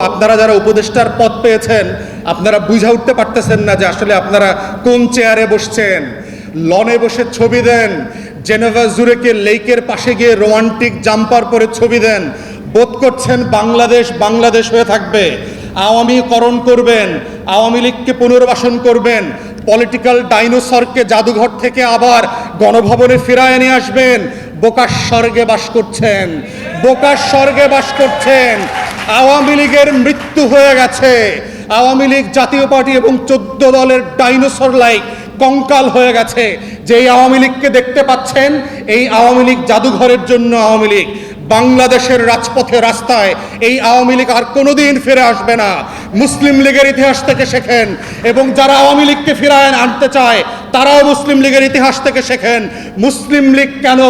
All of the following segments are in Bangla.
আপনারা যারা উপদেষ্টার পদ পেয়েছেন, আপনারা বুঝা উঠতে পারতেছেন না যে আসলে আপনারা কোন চেয়ারে বসছেন। লনে বসে ছবি দেন, জেনেভা জুরেকে লেকের পাশে গিয়ে রোমান্টিক জাম্পার পরে ছবি দেন। বোধ করছেন বাংলাদেশ বাংলাদেশ হয়ে থাকবে। আওয়ামীকরণ করবেন, আওয়ামী লীগকে পুনর্বাসন করবেন, পলিটিক্যাল ডাইনোসরকে জাদুঘর থেকে আবার গণভবনে ফিরায় নিয়ে আসবেন। বোকার স্বর্গে বাস করছেন, বোকার স্বর্গে বাস করছেন। আওয়ামী লীগের মৃত্যু হয়ে গেছে। আওয়ামী লীগ জাতীয় পার্টি এবং চোদ্দ দলের ডাইনোসর লাইক কঙ্কাল হয়ে গেছে। যেই আওয়ামী লীগকে দেখতে পাচ্ছেন, এই আওয়ামী লীগ জাদুঘরের জন্য আওয়ামী লীগ। বাংলাদেশের রাজপথে রাস্তায় এই আওয়ামী লীগ আর কোনোদিন ফিরে আসবে না। মুসলিম লীগের ইতিহাস থেকে শেখেন এবং যারা আওয়ামী লীগকে ফিরায় আনতে চায়, তারাও মুসলিম লীগের ইতিহাস থেকে শেখেন। মুসলিম লীগ কেন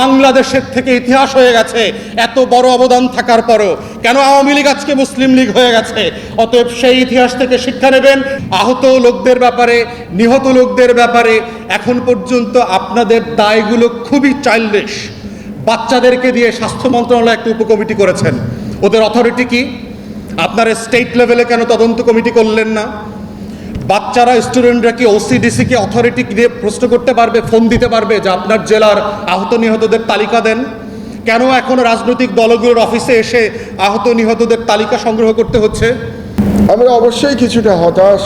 বাংলাদেশের থেকে ইতিহাস হয়ে গেছে? এত বড় অবদান থাকার পরও কেন আওয়ামী লীগ আজকে মুসলিম লীগ হয়ে গেছে? অতএব সেই ইতিহাস থেকে শিক্ষা নেবেন। আহত লোকদের ব্যাপারে, নিহত লোকদের ব্যাপারে এখন পর্যন্ত আপনাদের দায়গুলো খুবই চাইল্ডিশ বাচ্চাদেরকে দিয়ে স্বাস্থ্য মন্ত্রণালয় একটা উপকমিটি করেছেন। ওদের অথরিটি কি? আপনারা স্টেট লেভেলে কেন তদন্ত কমিটি করলেন না? বাচ্চারা স্টুডেন্টরা কি ওসিডিসি কে অথরিটি দিয়ে প্রশ্ন করতে পারবে ফোন দিতে পারবে যে আপনার জেলার আহত নিহতদের তালিকা দেন? কেন এখন রাজনৈতিক দলগুলোর অফিসে এসে আহত নিহতদের তালিকা সংগ্রহ করতে হচ্ছে? আমরা অবশ্যই কিছুটা হতাশ,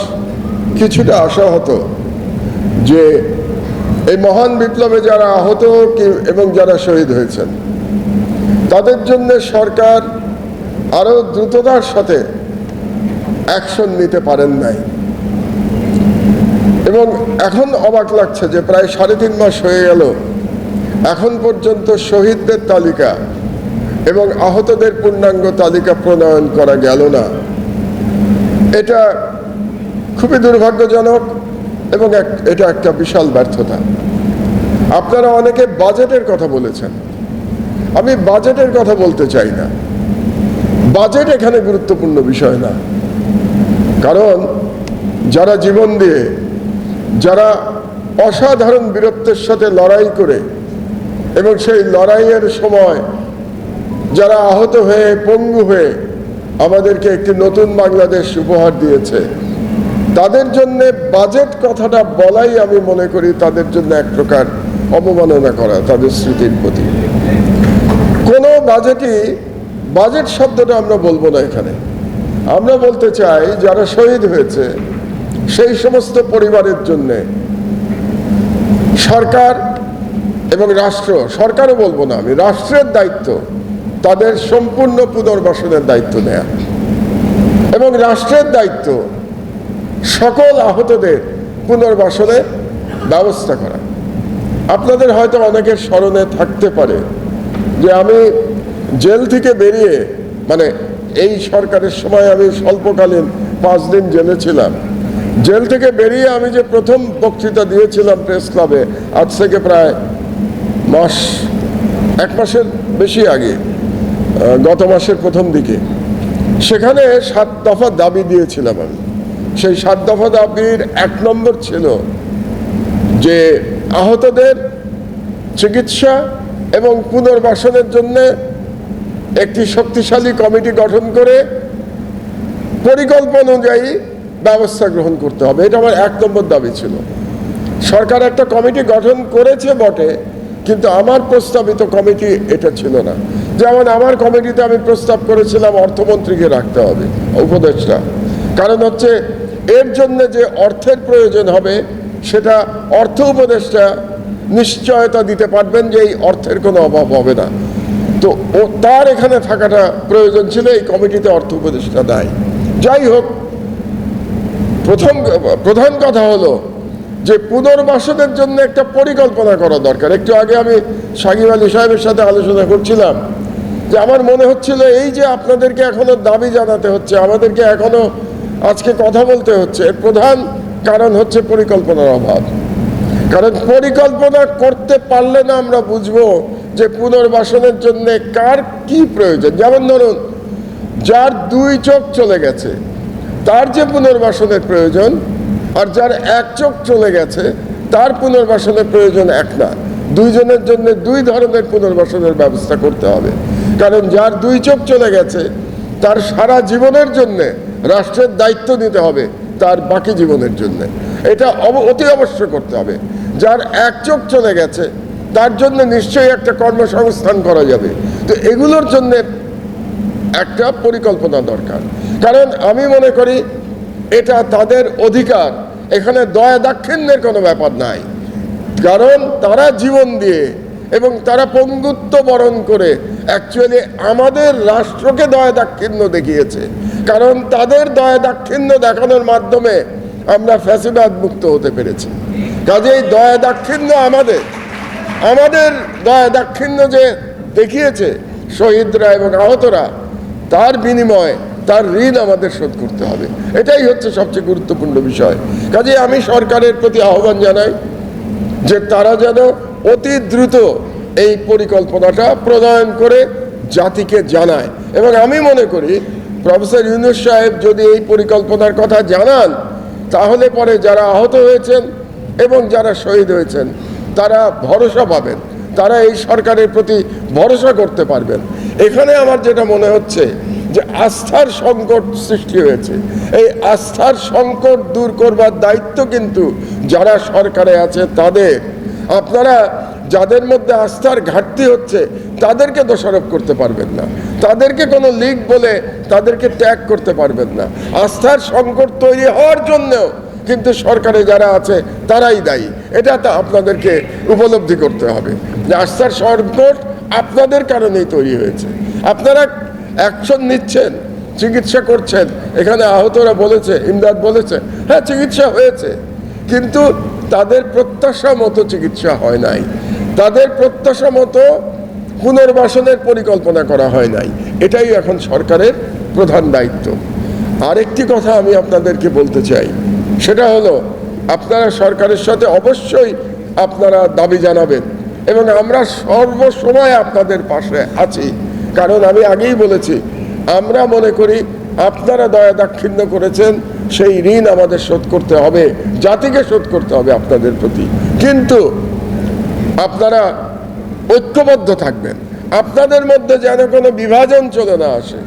কিছুটা আশাহত যে এই মহান বিপ্লবে যারা আহত এবং যারা শহীদ হয়েছেন, তাদের জন্য সরকার আরও দ্রুততার সাথে অ্যাকশন নিতে পারেন নাই। এবং এখন অবাক লাগছে যে প্রায় সাড়ে তিন মাস হয়ে গেল। এখন পর্যন্ত শহীদদের তালিকা এবং আহতদের পূর্ণাঙ্গ তালিকা প্রণয়ন করা গেল না। এটা খুবই দুর্ভাগ্যজনক। এবং এটা একটা বিশাল ব্যর্থতা। আপনারা অনেকে বাজেটের কথা বলেছেন। আমি বাজেটের কথা বলতে চাই না। বাজেট এখানে গুরুত্বপূর্ণ বিষয় না। কারণ যারা জীবন দিয়ে, যারা অসাধারণ বীরত্বের সাথে লড়াই করে এবং সেই লড়াইয়ের সময় যারা আহত হয়ে, পঙ্গু হয়ে আমাদেরকে একটি নতুন বাংলাদেশ উপহার দিয়েছে তাদের জন্য বাজেট কথাটা বলাই আমি মনে করি তাদের জন্য এক প্রকার অবমাননা করা, তাদের স্মৃতির প্রতি। কোনো বাজেটই বাজেট শব্দটা আমরা বলব না এখানে। আমরা বলতে চাই, যারা শহীদ হয়েছে, সেই সমস্ত পরিবারের জন্যে সরকার এবং রাষ্ট্র, সরকারও বলব না আমি, রাষ্ট্রের দায়িত্ব, তাদের সম্পূর্ণ পুনর্বাসনের দায়িত্ব নেয়া। এবং রাষ্ট্রের দায়িত্ব সকল আহতদের পুনর্বাসনের ব্যবস্থা করা। আপনাদের হয়তো অনেকের স্মরণে থাকতে পারে যে আমি জেল থেকে বেরিয়ে মানে এই সরকারের সময় আমি স্বল্পকালীন পাঁচ দিন জেলে ছিলাম। জেল থেকে বেরিয়ে আমি যে প্রথম বক্তৃতা দিয়েছিলাম প্রেস ক্লাবে, আজ থেকে প্রায় মাস, এক মাসের বেশি আগে গত মাসের প্রথম দিকে, সেখানে সাত দফা দাবি দিয়েছিলাম আমি। সেই সাত দফা দাবির এক নম্বর ছিল যে আহতদের চিকিৎসা এবং পুনর্বাসনের জন্য একটি শক্তিশালী কমিটি গঠন করে পরিকল্পনা অনুযায়ী ব্যবস্থা গ্রহণ করতে হবে। এটা আমার এক নম্বর দাবি ছিল। সরকার একটা কমিটি গঠন করেছে বটে, কিন্তু আমার প্রস্তাবিত কমিটি এটা ছিল না। যেমন আমার কমিটিতে আমি প্রস্তাব করেছিলাম, অর্থমন্ত্রীকে রাখতে হবে, উপদেষ্টা। কারণ হচ্ছে এর জন্য যে অর্থের প্রয়োজন হবে, সেটা অর্থ উপদেষ্টা নিশ্চয়তা দিতে পারবেন যে এই অর্থের কোনো অভাব হবে না। তো ও তার এখানে থাকাটা প্রয়োজন ছিল, এই কমিটিতে অর্থ উপদেষ্টা দেয় যাই হোক, প্রথম, প্রধান কথা হলো যে পুনর্বাসনের জন্য একটা পরিকল্পনা করা দরকার। একটু আগে আমি সাকিব আলী সাহেবের সাথে আলোচনা করছিলাম যে আমার মনে হচ্ছিল এই যে আপনাদেরকে এখনও দাবি জানাতে হচ্ছে, আমাদেরকে এখনও আজকে কথা বলতে হচ্ছে, এর প্রধান কারণ হচ্ছে পরিকল্পনার অভাব। কারণ পরিকল্পনা করতে পারলে না আমরা বুঝব যে পুনর্বাসনের জন্য কার কি প্রয়োজন। যেমন ধরুন, যার দুই চোখ চলে গেছে, তার যে পুনর্বাসনের প্রয়োজন, আর যার এক চোখ চলে গেছে, তার পুনর্বাসনের প্রয়োজন এক না। দুইজনের জন্য দুই ধরনের পুনর্বাসনের ব্যবস্থা করতে হবে। কারণ যার দুই চোখ চলে গেছে, তার সারা জীবনের জন্য রাষ্ট্রের দায়িত্ব নিতে হবে তার বাকি জীবনের জন্য। এটা অতি অবশ্য করতে হবে। যার এক চোখ চলে গেছে, তার জন্য নিশ্চয়ই একটা কর্মসংস্থান করা যাবে। তো এগুলোর জন্য একটা পরিকল্পনা দরকার। কারণ আমি মনে করি, এটা তাদের অধিকার। এখানে দয়া দাক্ষিণ্যের কোনো ব্যাপার নাই। কারণ তারা জীবন দিয়ে এবং তারা পঙ্গুত্ব বরণ করে অ্যাকচুয়ালি আমাদের রাষ্ট্রকে দয়া দাক্ষিণ্য দেখিয়েছে। কারণ তাদের দয়া দাক্ষিণ্য দেখানোর মাধ্যমে আমরা ফ্যাসিবাদ মুক্ত হতে পেরেছি। কাজেই দয়া দাক্ষিণ্য আমাদের। আমাদের দয়া দাক্ষিণ্য যে দেখিয়েছে শহীদরা এবং আহতরা, তার বিনিময়ে তার ঋণ আমাদের শোধ করতে হবে। এটাই হচ্ছে সবচেয়ে গুরুত্বপূর্ণ বিষয়। কাজে আমি সরকারের প্রতি আহ্বান জানাই যে তারা যেন অতি দ্রুত এই পরিকল্পনাটা প্রণয়ন করে জাতিকে জানায়। এবং আমি মনে করি প্রফেসর ইউনুস সাহেব যদি এই পরিকল্পনার কথা জানান, তাহলে পরে যারা আহত হয়েছেন এবং যারা শহীদ হয়েছেন, তারা ভরসা পাবেন। তারা এই সরকারের প্রতি ভরসা করতে পারবেন। এখানে আমার যেটা মনে হচ্ছে যে আস্থার সংকট সৃষ্টি হয়েছে। এই আস্থার সংকট দূর করবার দায়িত্ব কিন্তু যারা সরকারে আছে তাদের। আপনারা যাদের মধ্যে আস্থার ঘাটতি হচ্ছে, তাদেরকে দোষারোপ করতে পারবেন না। তাদেরকে কোনো লিগ বলে তাদেরকে ত্যাগ করতে পারবেন না। আস্থার সংকট তৈরি হওয়ার জন্যও কিন্তু সরকারে যারা আছে, তারাই দায়ী। এটা তা আপনাদেরকে উপলব্ধি করতে হবে যে আস্থার সংকট আপনাদের কারণেই তৈরি হয়েছে। আপনারা অ্যাকশন নিচ্ছেন, চিকিৎসা করছেন। এখানে আহতরা বলেছে, ইমদাদ বলেছে হ্যাঁ চিকিৎসা হয়েছে। কিন্তু তাদের প্রত্যাশা মতো চিকিৎসা হয় নাই। তাদের প্রত্যাশা মতো পুনর্বাসনের পরিকল্পনা করা হয় নাই। এটাই এখন সরকারের প্রধান দায়িত্ব। আরেকটি কথা আমি আপনাদেরকে বলতে চাই। সেটা হলো, আপনারা সরকারের সাথে অবশ্যই আপনারা দাবি জানাবেন এবং আমরা সর্বসময় আপনাদের পাশে আছি। কারণ আমি আগেই বলেছি, আমরা মনে করি আপনারা দয়া দাক্ষিণ্য করেছেন, সেই ঋণ আমাদের শোধ করতে হবে, জাতিকে শোধ করতে হবে আপনাদের প্রতি। কিন্তু আপনারা ঐক্যবদ্ধ থাকবেন। আপনাদের মধ্যে যেন কোনো বিভাজন চলে না আসে।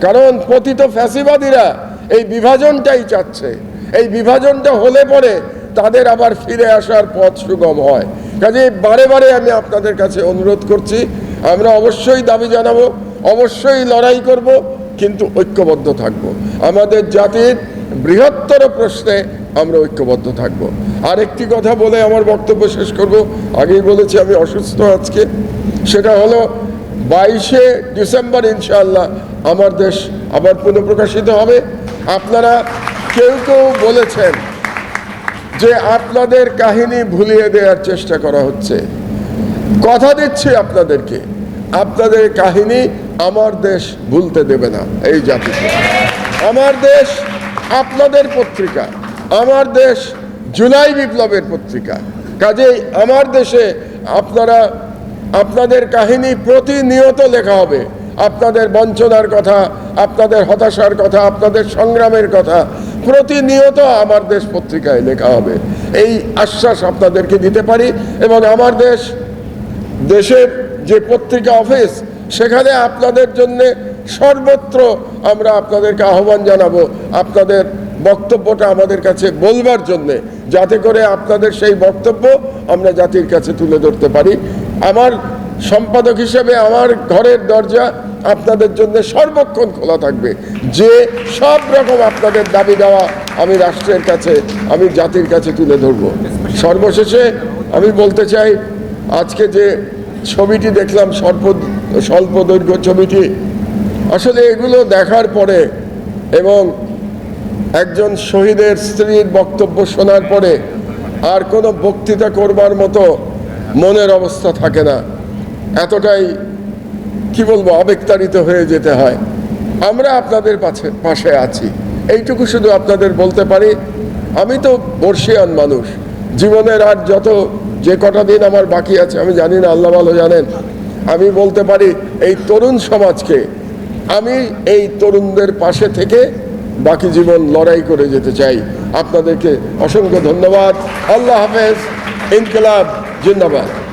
কারণ পতিত ফ্যাসিবাদীরা এই বিভাজনটাই চাচ্ছে। এই বিভাজনটা হলে পরে তাদের আবার ফিরে আসার পথ সুগম হয়। কাজে বারে বারে আমি আপনাদের কাছে অনুরোধ করছি, আমরা অবশ্যই দাবি জানাব, অবশ্যই লড়াই করব, কিন্তু ঐক্যবদ্ধ থাকব। আমাদের জাতির বৃহত্তর প্রশ্নে আমরা ঐক্যবদ্ধ থাকব। আর একটি কথা বলে আমার বক্তব্য শেষ করব। আগেই বলেছি আমি অসুস্থ আজকে। সেটা হলো বাইশে ডিসেম্বর ইনশাআল্লাহ আমার দেশ আবার পুনঃপ্রকাশিত হবে। আপনারা কেউ কেউ বলেছেন যে আপনাদের কাহিনী ভুলিয়ে দেওয়ার চেষ্টা করা হচ্ছে। কথা দিচ্ছি আপনাদেরকে। আপনাদের কাহিনী আমার দেশ ভুলতে দেবে না, এই জাতিকে। আমার দেশ আপনাদের পত্রিকা, আমার দেশ জুলাই বিপ্লবের পত্রিকা। কাজেই আমার দেশে আপনারা, আপনাদের কাহিনী প্রতিনিয়ত লেখা হবে। আপনাদের বঞ্চনার কথা, আপনাদের হতাশার কথা, আপনাদের সংগ্রামের কথা প্রতিনিয়ত আমার দেশ পত্রিকায় লেখা হবে। এই আশ্বাস আপনাদেরকে দিতে পারি এবং আমার দেশ, দেশের যে পত্রিকা অফিস, সেখানে আপনাদের জন্য সর্বত্র আমরা আপনাদেরকে আহ্বান জানাব আপনাদের বক্তব্যটা আমাদের কাছে বলবার জন্যে, যাতে করে আপনাদের সেই বক্তব্য আমরা জাতির কাছে তুলে ধরতে পারি। আমার সম্পাদক হিসেবে আমার ঘরের দরজা আপনাদের জন্য সর্বক্ষণ খোলা থাকবে। যে সব রকম আপনাদের দাবি দেওয়া আমি রাষ্ট্রের কাছে, আমি জাতির কাছে তুলে ধরব। সর্বশেষে আমি বলতে চাই, আজকে যে ছবিটি দেখলাম স্বল্প স্বল্প দৈর্ঘ্য ছবিটি আসলে এগুলো দেখার পরে এবং একজন শহীদের স্ত্রীর বক্তব্য শোনার পরে আর কোনো বক্তৃতা করবার মতো মনের অবস্থা থাকে না। এতটাই, কি বলব, আবেগতাড়িত হয়ে যেতে হয়। আমরা আপনাদের পাশে পাশে আছি। এইটুকু শুধু আপনাদের বলতে পারি, আমি তো বর্ষিয়ান মানুষ। জীবনের আর যত যে কটা দিন আমার বাকি আছে, আমি জানি না, আল্লাহ ভালো জানেন। আমি বলতে পারি, এই তরুণ সমাজকে আমি এই তরুণদের পাশে থেকে বাকি জীবন লড়াই করে যেতে চাই। আপনাদেরকে অসংখ্য ধন্যবাদ। আল্লাহ হাফেজ। ইনকলাব। জিন্দাবাদ।